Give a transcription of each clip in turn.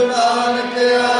ਗੁਰਮੁਖ ਨਾਨਕ ਆਰਾਧਿਆ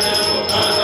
ਸਾਰ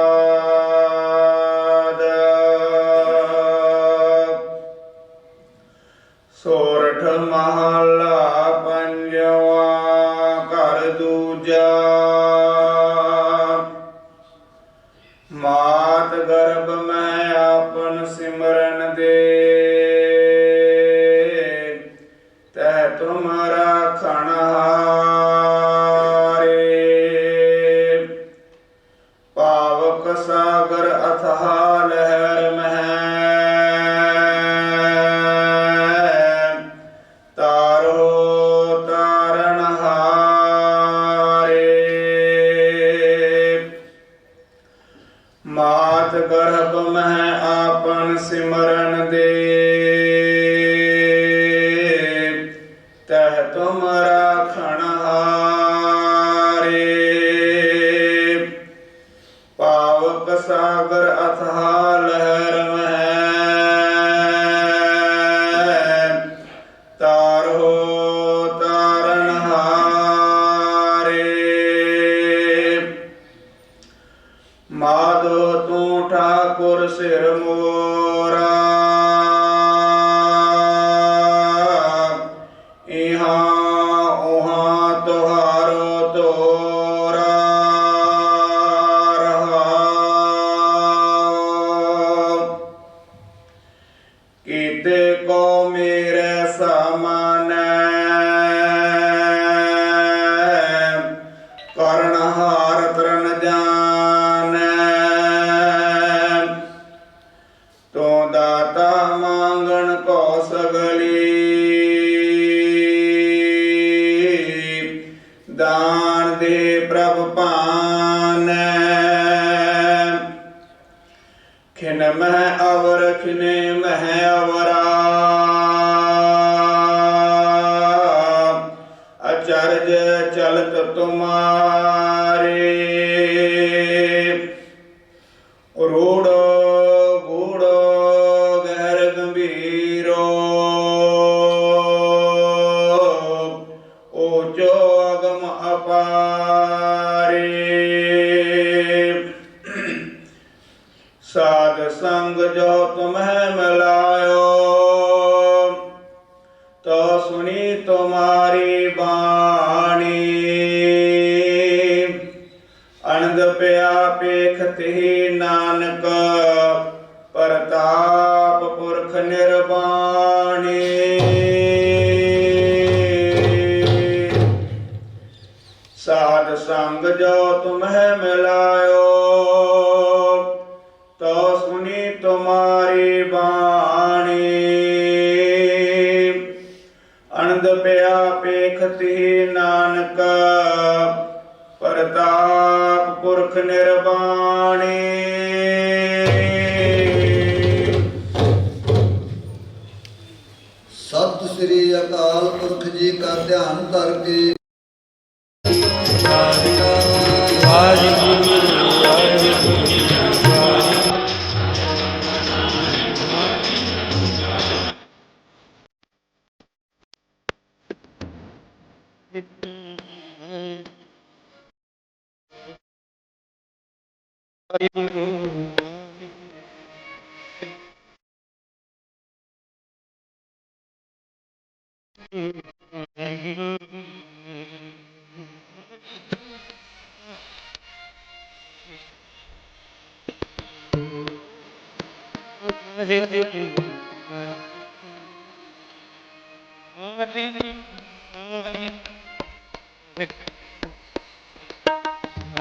ਤੁਮਰਾ ਖਣਹਾਰੇ। ਪਾਵਕ ਸਾਗਰ ਅਥਾਹ ਲਹਿਰ ਮਹਿ। ਤਾਰੋ ਤਾਰਨ ਹਾਰੇ। ਮਾਤ ਗਰਭ ਮਹਿ ਆਪਨ ਸਿਮਰਨ ਦੇ। ਰੂੜ, ਗੂੜ ਗਹਿਰ ਗੰਭੀਰ। ਓਚੋ ਅਗਮ ਅਪਾਰੇ। ਸਾਧ ਸੰਗ ਜੋ ਤੁਮਹਿ ਮਿਲਾਇਓ, ਤੋ ਸੁਣੀ ਤੁਮਾਰੀ ਬਾਣੀ। ਪਿਆ ਪੇਖਤੇ ਨਾਨਕ, ਪ੍ਰਤਾਪ ਪੁਰਖ ਨਿਰਵਾਣੀ। ਸਾਧ ਸੰਗ ਜੋ ਤੁਮਹਿ ਮਿਲਾਇਓ, ਤੋ ਸੁਨੀ ਤੁਮਾਰੀ ਬਾਣੀ। ਅਨੰਦ ਪਿਆ ਪੇਖਤੀ ਨਾਨਕ ਨਿਰਵਾਣੀ। ਸਤਿ ਸ੍ਰੀ ਅਕਾਲ ਪੁਰਖ ਜੀ ਕਾ ਧਿਆਨ ਧਰ ਕੇ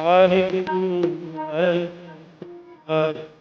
ਵਾਹਿਗੁਰੂ ਵਾਹਿਗੁਰੂ